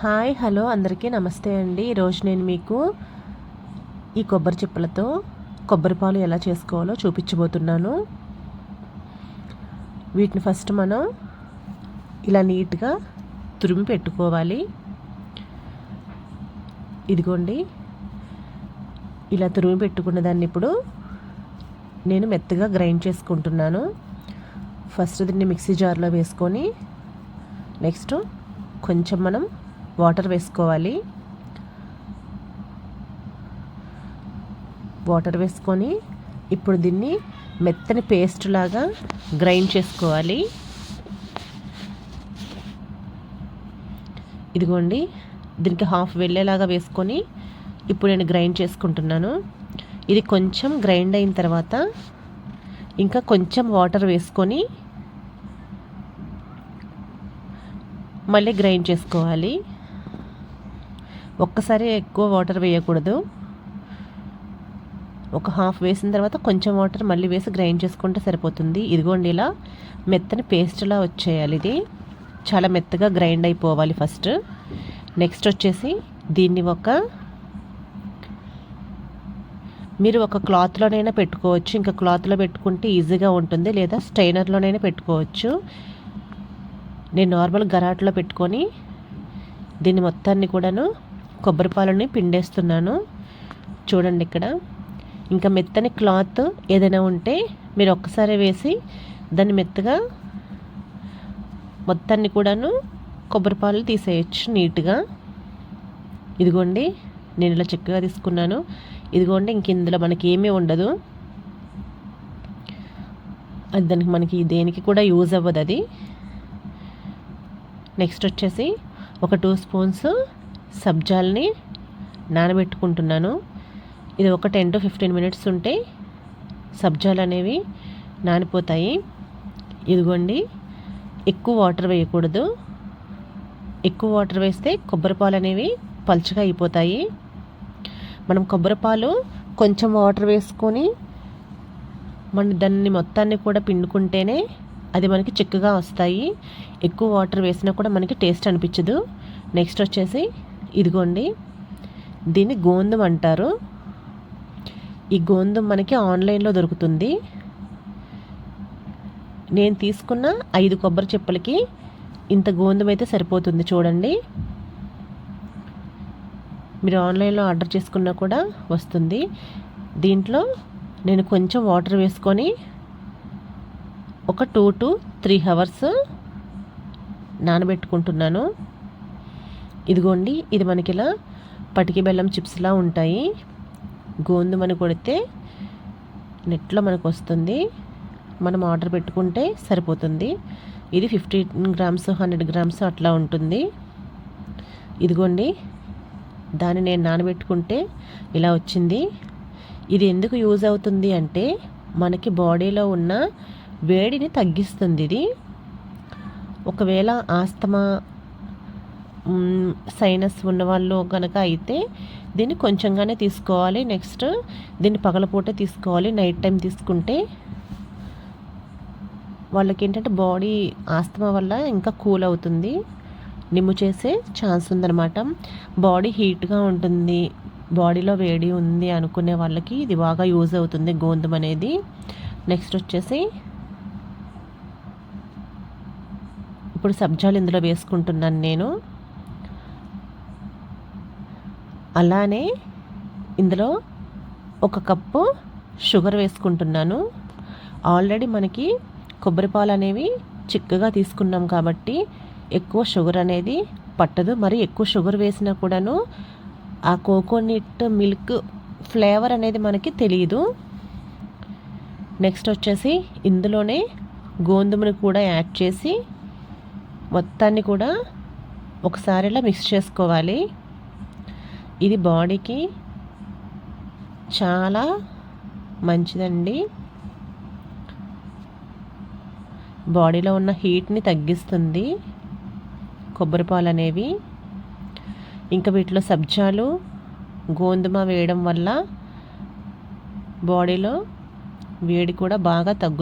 Hi hello అందరికీ నమస్తే అండి. ఈరోజు నేను మీకు ఈ కొబ్బరి చిప్పలతో కొబ్బరి పాలు ఎలా చేసుకోవాలో చూపించబోతున్నాను. వీటిని ఫస్ట్ మనం ఇలా నీట్గా తురిమి పెట్టుకోవాలి. ఇదిగోండి. ఇలా తురిమి పెట్టుకున్న దాన్ని ఇప్పుడు నేను మెత్తగా గ్రైండ్ చేసుకుంటున్నాను. ఫస్ట్ దీన్ని మిక్సీ జార్లో వేసుకొని నెక్స్ట్ కొంచెం మనం వాటర్ వేసుకోవాలి. వాటర్ వేసుకొని ఇప్పుడు దీన్ని మెత్తని పేస్ట్ లాగా గ్రైండ్ చేసుకోవాలి. ఇదిగోండి దీనికి హాఫ్ వెళ్ళేలాగా వేసుకొని ఇప్పుడు నేను గ్రైండ్ చేసుకుంటున్నాను. ఇది కొంచెం గ్రైండ్ అయిన తర్వాత ఇంకా కొంచెం వాటర్ వేసుకొని మళ్ళీ గ్రైండ్ చేసుకోవాలి. ఒక్కసారి ఎక్కువ వాటర్ వేయకూడదు. ఒక హాఫ్ వేసిన తర్వాత కొంచెం వాటర్ మళ్ళీ వేసి గ్రైండ్ చేసుకుంటే సరిపోతుంది. ఇదిగోండి ఇలా మెత్తని పేస్ట్లా వచ్చేయాలి ఇది. చాలా మెత్తగా గ్రైండ్ అయిపోవాలి ఫస్ట్. నెక్స్ట్ వచ్చేసి దీన్ని ఒక మీరు ఒక క్లాత్లోనైనా పెట్టుకోవచ్చు. ఇంకా క్లాత్లో పెట్టుకుంటే ఈజీగా ఉంటుంది. లేదా స్ట్రైనర్లోనైనా పెట్టుకోవచ్చు. నేను నార్మల్ గరాట్లో పెట్టుకొని దీన్ని మొత్తాన్ని కూడాను కొబ్బరి పాలని పిండేస్తున్నాను. చూడండి ఇక్కడ. ఇంకా మెత్తని క్లాత్ ఏదైనా ఉంటే మీరు ఒక్కసారి వేసి దాన్ని మెత్తగా మొత్తాన్ని కూడాను కొబ్బరి పాలు తీసేయచ్చు నీట్గా. ఇదిగోండి నేను ఇలా చక్కగా తీసుకున్నాను. ఇదిగోండి ఇంక ఇందులో మనకి ఏమీ ఉండదు. అది దానికి మనకి దేనికి కూడా యూజ్ అవ్వదు అది. నెక్స్ట్ వచ్చేసి ఒక టూ స్పూన్స్ సబ్జాల్ని నానబెట్టుకుంటున్నాను. ఇది ఒక టెన్ టు ఫిఫ్టీన్ మినిట్స్ ఉంటే సబ్జాలు అనేవి నానిపోతాయి. ఇదిగోండి ఎక్కువ వాటర్ వేయకూడదు. ఎక్కువ వాటర్ వేస్తే కొబ్బరి పాలు అనేవి పలుచగా అయిపోతాయి. మనం కొబ్బరి పాలు కొంచెం వాటర్ వేసుకొని మన దాన్ని మొత్తాన్ని కూడా పిండుకుంటేనే అది మనకి చిక్కగా వస్తాయి. ఎక్కువ వాటర్ వేసినా కూడా మనకి టేస్ట్ అనిపించదు. నెక్స్ట్ వచ్చేసి ఇదిగోండి దీన్ని గోందం అంటారు. ఈ గోందం మనకి ఆన్లైన్లో దొరుకుతుంది. నేను తీసుకున్న ఐదు కొబ్బరి చెప్పులకి ఇంత గోందం అయితే సరిపోతుంది చూడండి. మీరు ఆన్లైన్లో ఆర్డర్ చేసుకున్నా కూడా వస్తుంది. దీంట్లో నేను కొంచెం వాటర్ వేసుకొని ఒక టూ టు త్రీ అవర్స్ నానబెట్టుకుంటున్నాను. ఇదిగోండి ఇది మనకి ఇలా పటికి బెల్లం చిప్స్లా ఉంటాయి. గోధుమని కొడితే నెట్లో మనకు వస్తుంది మనం ఆర్డర్ పెట్టుకుంటే సరిపోతుంది. ఇది ఫిఫ్టీన్ గ్రామ్స్ హండ్రెడ్ గ్రామ్స్ అట్లా ఉంటుంది. ఇదిగోండి దాన్ని నేను నానబెట్టుకుంటే ఇలా వచ్చింది. ఇది ఎందుకు యూజ్ అవుతుంది అంటే మనకి బాడీలో ఉన్న వేడిని తగ్గిస్తుంది ఇది. ఒకవేళ ఆస్తమా సైనస్ ఉన్నవాళ్ళు కనుక అయితే దీన్ని కొంచెంగానే తీసుకోవాలి. నెక్స్ట్ దీన్ని పగలపూట తీసుకోవాలి. నైట్ టైం తీసుకుంటే వాళ్ళకి ఏంటంటే బాడీ ఆస్తమా వల్ల ఇంకా కూల్ అవుతుంది. నిమ్ము చేసే ఛాన్స్ ఉందన్నమాట. బాడీ హీట్గా ఉంటుంది. బాడీలో వేడి ఉంది అనుకునే వాళ్ళకి ఇది బాగా యూజ్ అవుతుంది గోధుమ అనేది. నెక్స్ట్ వచ్చేసి ఇప్పుడు సబ్జాలు ఇందులో వేసుకుంటున్నాను నేను. అలానే ఇందులో ఒక కప్పు షుగర్ వేసుకుంటున్నాను. ఆల్రెడీ మనకి కొబ్బరి పాలు అనేవి చిక్కగా తీసుకున్నాం కాబట్టి ఎక్కువ షుగర్ అనేది పట్టదు. మరి ఎక్కువ షుగర్ వేసినా కూడాను ఆ కోకోనట్ మిల్క్ ఫ్లేవర్ అనేది మనకి తెలియదు నెక్స్ట్ వచ్చేసి ఇందులోనే గోధుమని కూడా యాడ్ చేసి మొత్తాన్ని కూడా ఒకసారి ఇలా మిక్స్ చేసుకోవాలి. ఇది బాడీకి చాలా మంచిదండి. బాడీలో ఉన్న హీట్ని తగ్గిస్తుంది. కొబ్బరి పాలు అనేవి ఇంకా వీటిలో సబ్జాలు గోధుమ వేయడం వల్ల బాడీలో వేడి కూడా బాగా తగ్గు